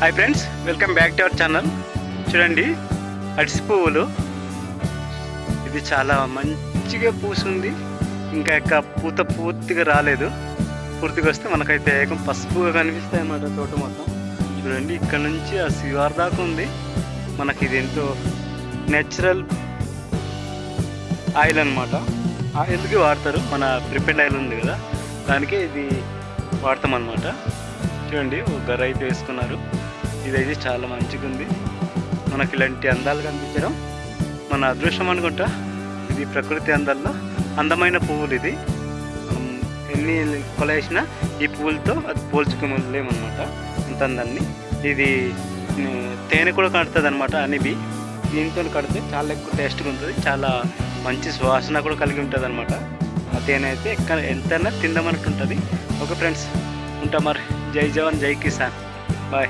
Hi friends welcome back to our channel చూడండి అడిసి పువ్వులు. ఇది చాలా మంచిగా పూసింది. ఇంకా యొక్క పూత పూర్తిగా రాలేదు. పూర్తిగా వస్తే మనకైతే ఏకం పసుపుగా కనిపిస్తాయి అన్నమాట తోట మొత్తం. చూడండి ఇక్కడ నుంచి ఆ శివార్ దాకా ఉంది. మనకి ఇది ఎంతో నేచురల్ ఆయిల్ అనమాట ఆయిల్కి వాడతారు? మన ప్రిపేర్డ్ ఆయిల్ ఉంది కదా. దానికే ఇది వాడతాం అనమాట చూడండి ఒక గర్ర అయితే వేసుకున్నారు. ఇదైతే చాలా మంచిగా ఉంది మనకి ఇలాంటి అందాలు కనిపించడం. మన అదృష్టం అనుకుంటా. ఇది ప్రకృతి అందాల్లో అందమైన పువ్వులు ఇది. మనం ఎన్ని కొలేసినా ఈ పువ్వులతో అది పోల్చుకోలేమన్నమాట. అంత అందాన్ని. ఇది తేనె కూడా కడుతుంది అనమాట అనిబి. దీంతో కడితే చాలా ఎక్కువ టేస్ట్గా ఉంటుంది చాలా మంచి సువాసన కూడా కలిగి ఉంటుంది అనమాట ఆ తేనె అయితే ఎక్కడ ఎంతైనా తిందామన్నట్టు ఉంటుంది ఓకే ఫ్రెండ్స్ ఉంటా మరి. జై జవాన్ జై కిసాన్. బాయ్.